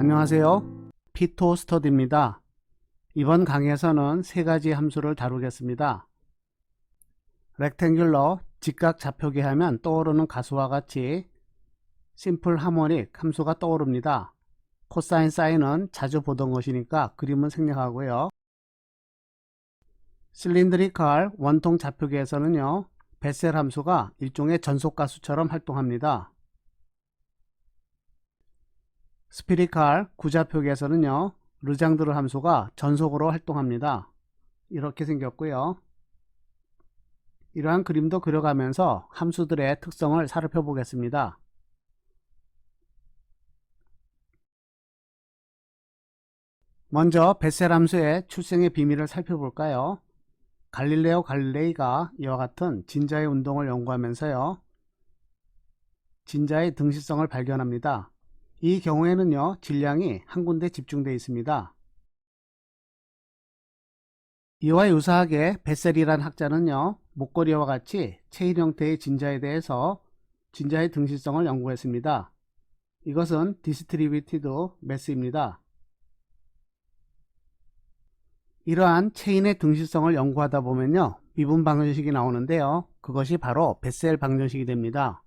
안녕하세요. 피토 스터디입니다. 이번 강의에서는 세 가지 함수를 다루겠습니다. 렉탱귤러 직각 좌표기 하면 떠오르는 가수와 같이 심플 하모닉 함수가 떠오릅니다. 코사인 사인은 자주 보던 것이니까 그림은 생략하고요. 실린드리칼 원통 좌표기에서는요. 베셀 함수가 일종의 전속가수처럼 활동합니다. 스피리칼 구좌표기에서는요. 르장드르 함수가 전속으로 활동합니다. 이렇게 생겼고요. 이러한 그림도 그려가면서 함수들의 특성을 살펴보겠습니다. 먼저 베셀 함수의 출생의 비밀을 살펴볼까요? 갈릴레오 갈릴레이가 이와 같은 진자의 운동을 연구하면서요. 진자의 등시성을 발견합니다. 이 경우에는요, 질량이 한 군데 집중되어 있습니다. 이와 유사하게 베셀이란 학자는요, 목걸이와 같이 체인 형태의 진자에 대해서 진자의 등실성을 연구했습니다. 이것은 디스트리뷰티드 매스입니다. 이러한 체인의 등실성을 연구하다 보면요, 미분 방정식이 나오는데요. 그것이 바로 베셀 방정식이 됩니다.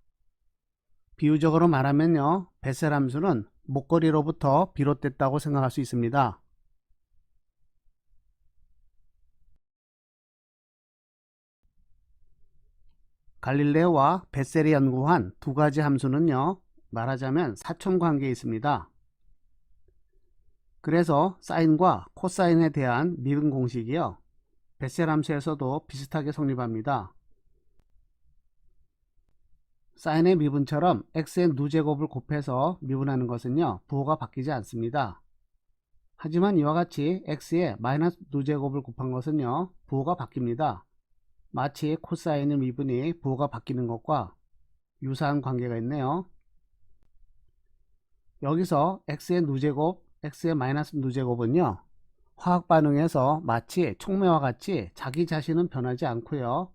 비유적으로 말하면요. 베셀 함수는 목걸이로부터 비롯됐다고 생각할 수 있습니다. 갈릴레오와 베셀이 연구한 두 가지 함수는요. 말하자면 사촌관계에 있습니다. 그래서 사인과 코사인에 대한 미분 공식이요. 베셀 함수에서도 비슷하게 성립합니다. 사인의 미분처럼 x의 누제곱을 곱해서 미분하는 것은요. 부호가 바뀌지 않습니다. 하지만 이와 같이 x의 마이너스 누제곱을 곱한 것은요. 부호가 바뀝니다. 마치 코사인의 미분이 부호가 바뀌는 것과 유사한 관계가 있네요. 여기서 x의 누제곱, x의 마이너스 누제곱은요. 화학 반응에서 마치 촉매와 같이 자기 자신은 변하지 않고요.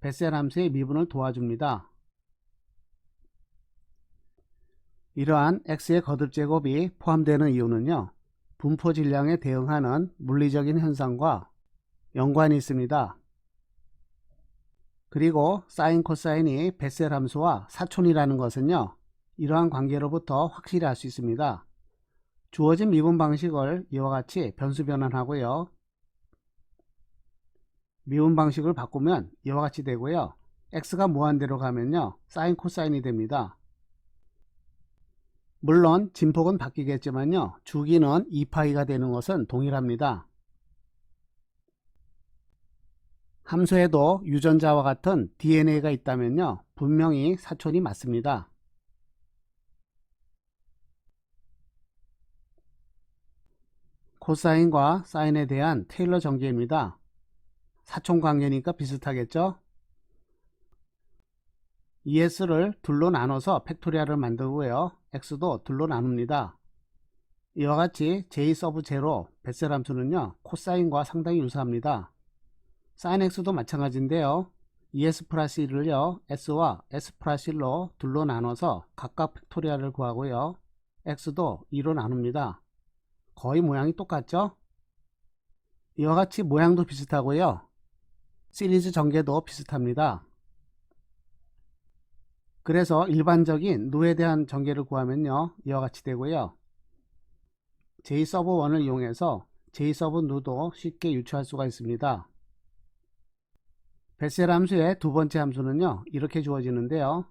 베셀 함수의 미분을 도와줍니다. 이러한 x의 거듭 제곱이 포함되는 이유는요. 분포 질량에 대응하는 물리적인 현상과 연관이 있습니다. 그리고 사인 코사인이 베셀 함수와 사촌이라는 것은요. 이러한 관계로부터 확실히 알 수 있습니다. 주어진 미분 방식을 이와 같이 변수 변환하고요. 미분 방식을 바꾸면 이와 같이 되고요. x가 무한대로 가면요. 사인 코사인이 됩니다. 물론 진폭은 바뀌겠지만요. 주기는 2파이가 되는 것은 동일합니다. 함수에도 유전자와 같은 DNA가 있다면요. 분명히 사촌이 맞습니다. 코사인과 사인에 대한 테일러 전개입니다. 사촌 관계니까 비슷하겠죠? ES를 둘로 나눠서 팩토리얼을 만들고요. X도 둘로 나눕니다. 이와 같이 J 서브 제로 베셀 함수는요. 코사인과 상당히 유사합니다. 사인 X도 마찬가지인데요. ES 플러스 1을요. S와 S 플러스 1로 둘로 나눠서 각각 팩토리얼을 구하고요. X도 2로 나눕니다. 거의 모양이 똑같죠? 이와 같이 모양도 비슷하고요. 시리즈 전개도 비슷합니다. 그래서 일반적인 누에 대한 전개를 구하면요. 이와 같이 되고요. JServe1을 이용해서 JServe 누도 쉽게 유추할 수가 있습니다. 베셀 함수의 두 번째 함수는요. 이렇게 주어지는데요.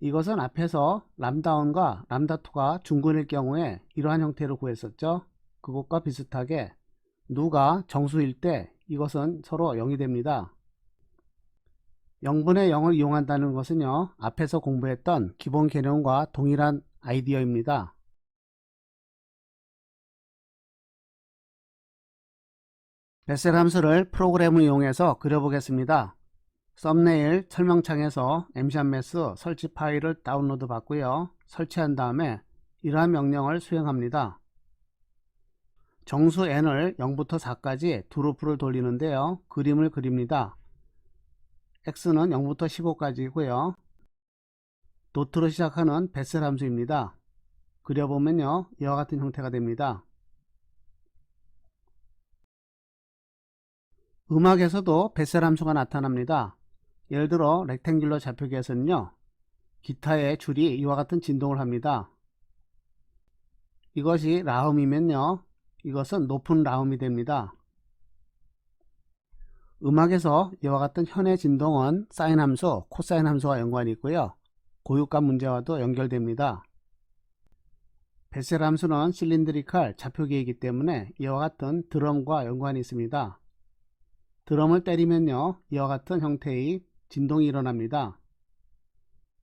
이것은 앞에서 람다1과 람다2가 중근일 경우에 이러한 형태로 구했었죠. 그것과 비슷하게 누가 정수일 때 이것은 서로 0이 됩니다. 0분의 0을 이용한다는 것은요. 앞에서 공부했던 기본 개념과 동일한 아이디어입니다. 베셀 함수를 프로그램을 이용해서 그려보겠습니다. 썸네일 설명창에서 mshanmesh 설치 파일을 다운로드 받고요. 설치한 다음에 이러한 명령을 수행합니다. 정수 n을 0부터 4까지 두 루프를 돌리는데요. 그림을 그립니다. X는 0부터 15까지고요. 도트로 시작하는 베셀 함수입니다. 그려보면요. 이와 같은 형태가 됩니다. 음악에서도 베셀 함수가 나타납니다. 예를 들어 렉탱귤러 좌표기에서는요. 기타의 줄이 이와 같은 진동을 합니다. 이것이 라음이면요. 이것은 높은 라음이 됩니다. 음악에서 이와 같은 현의 진동은 사인 함수, 코사인 함수와 연관이 있고요. 고유값 문제와도 연결됩니다. 베셀 함수는 실린드리칼 좌표기이기 때문에 이와 같은 드럼과 연관이 있습니다. 드럼을 때리면요. 이와 같은 형태의 진동이 일어납니다.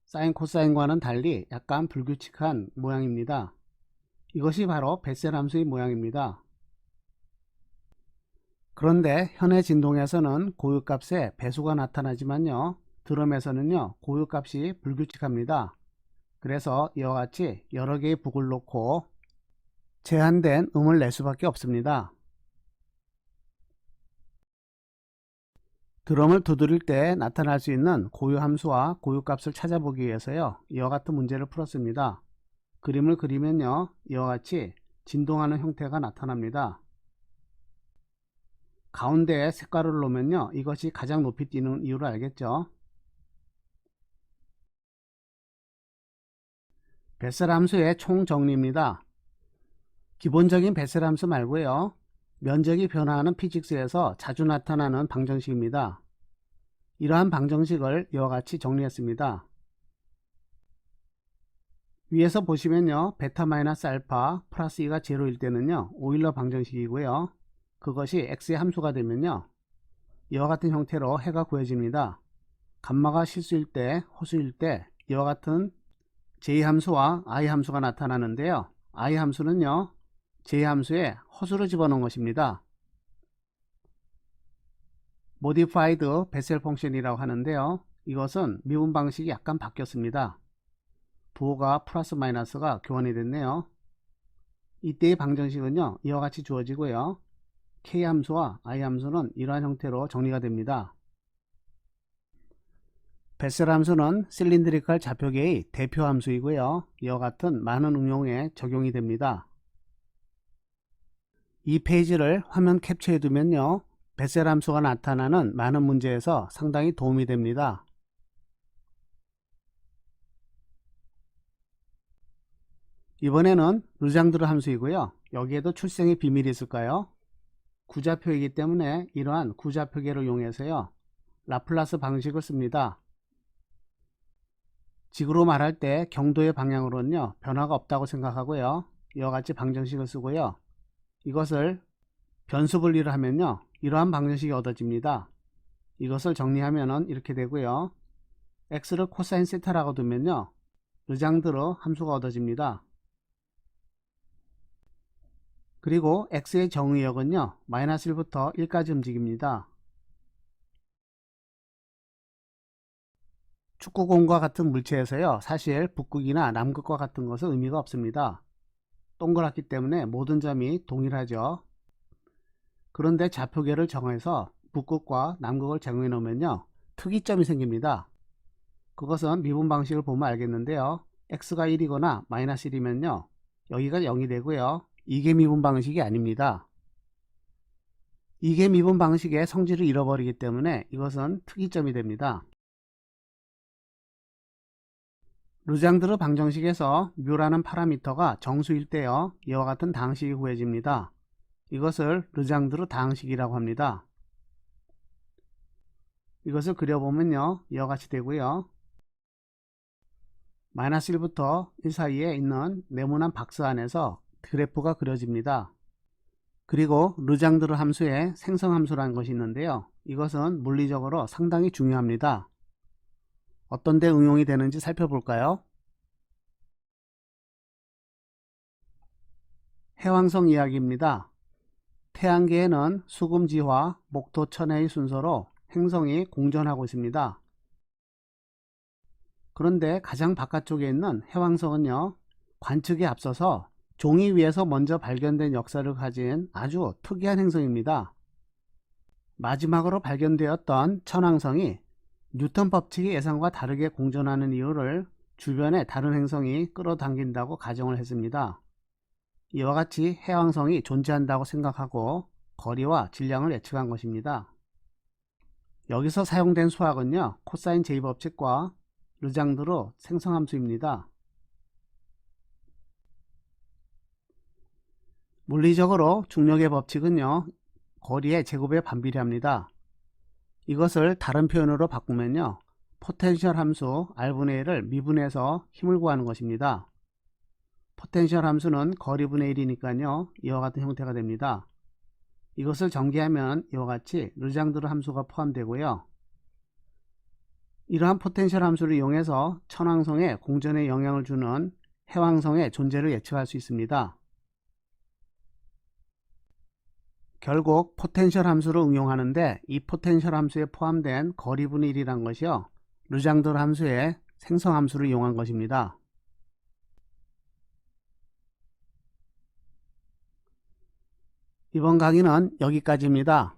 사인 코사인과는 달리 약간 불규칙한 모양입니다. 이것이 바로 베셀 함수의 모양입니다. 그런데 현의 진동에서는 고유값에 배수가 나타나지만요. 드럼에서는요. 고유값이 불규칙합니다. 그래서 이와 같이 여러 개의 북을 놓고 제한된 음을 낼 수밖에 없습니다. 드럼을 두드릴 때 나타날 수 있는 고유 함수와 고유 값을 찾아보기 위해서요. 이와 같은 문제를 풀었습니다. 그림을 그리면요. 이와 같이 진동하는 형태가 나타납니다. 가운데에 색깔을 놓으면요. 이것이 가장 높이 뛰는 이유를 알겠죠? 베셀 함수의 총정리입니다. 기본적인 베셀 함수 말고요. 면적이 변화하는 피직스에서 자주 나타나는 방정식입니다. 이러한 방정식을 이와 같이 정리했습니다. 위에서 보시면요. 베타 마이너스 알파 플러스 2가 제로일 때는요. 오일러 방정식이고요. 그것이 x의 함수가 되면요. 이와 같은 형태로 해가 구해집니다. 감마가 실수일 때, 호수일 때 이와 같은 j 함수와 i 함수가 나타나는데요. i 함수는요. j 함수에 허수를 집어넣은 것입니다. modified 베셀 펑션이라고 하는데요. 이것은 미분 방식이 약간 바뀌었습니다. 부호가 플러스 마이너스가 교환이 됐네요. 이때의 방정식은요. 이와 같이 주어지고요. K 함수와 i 함수는 이러한 형태로 정리가 됩니다. 베셀 함수는 실린드리칼 좌표계의 대표 함수이고요. 이와 같은 많은 응용에 적용이 됩니다. 이 페이지를 화면 캡처해 두면요. 베셀 함수가 나타나는 많은 문제에서 상당히 도움이 됩니다. 이번에는 르장드르 함수이고요. 여기에도 출생의 비밀이 있을까요? 구좌표이기 때문에 이러한 구좌표계를 이용해서요. 라플라스 방식을 씁니다. 직으로 말할 때 경도의 방향으로는요. 변화가 없다고 생각하고요. 이와 같이 방정식을 쓰고요. 이것을 변수 분리를 하면요. 이러한 방정식이 얻어집니다. 이것을 정리하면 이렇게 되고요. x를 코사인 세타라고 두면요. 르장드르 함수가 얻어집니다. 그리고 x의 정의역은요. 마이너스 1부터 1까지 움직입니다. 축구공과 같은 물체에서요. 사실 북극이나 남극과 같은 것은 의미가 없습니다. 동그랗기 때문에 모든 점이 동일하죠. 그런데 좌표계를 정해서 북극과 남극을 정해 놓으면요. 특이점이 생깁니다. 그것은 미분 방식을 보면 알겠는데요. x가 1이거나 마이너스 1이면요. 여기가 0이 되고요. 이게 미분 방식이 아닙니다. 이게 미분 방식의 성질을 잃어버리기 때문에 이것은 특이점이 됩니다. 르장드르 방정식에서 묘라는 파라미터가 정수일 때요. 이와 같은 다항식이 구해집니다. 이것을 르장드르 다항식이라고 합니다. 이것을 그려보면요. 이와 같이 되고요. 마이너스 1부터 1 사이에 있는 네모난 박스 안에서 그래프가 그려집니다. 그리고 르장드르 함수에 생성 함수라는 것이 있는데요. 이것은 물리적으로 상당히 중요합니다. 어떤 데 응용이 되는지 살펴볼까요? 해왕성 이야기입니다. 태양계에는 수금지화, 목토천해의 순서로 행성이 공전하고 있습니다. 그런데 가장 바깥쪽에 있는 해왕성은요, 관측에 앞서서 종이 위에서 먼저 발견된 역사를 가진 아주 특이한 행성입니다. 마지막으로 발견되었던 천왕성이 뉴턴 법칙의 예상과 다르게 공전하는 이유를 주변의 다른 행성이 끌어당긴다고 가정을 했습니다. 이와 같이 해왕성이 존재한다고 생각하고 거리와 질량을 예측한 것입니다. 여기서 사용된 수학은요, 코사인 제2법칙과 르장드르 생성함수입니다. 물리적으로 중력의 법칙은요, 거리의 제곱에 반비례합니다. 이것을 다른 표현으로 바꾸면요, 포텐셜 함수 R분의 1을 미분해서 힘을 구하는 것입니다. 포텐셜 함수는 거리분의 1이니까요, 이와 같은 형태가 됩니다. 이것을 전개하면 이와 같이 르장드르 함수가 포함되고요. 이러한 포텐셜 함수를 이용해서 천왕성에 공전에 영향을 주는 해왕성의 존재를 예측할 수 있습니다. 결국 포텐셜 함수를 응용하는데 이 포텐셜 함수에 포함된 거리분의 1이란 것이요. 르장드르 함수의 생성 함수를 이용한 것입니다. 이번 강의는 여기까지입니다.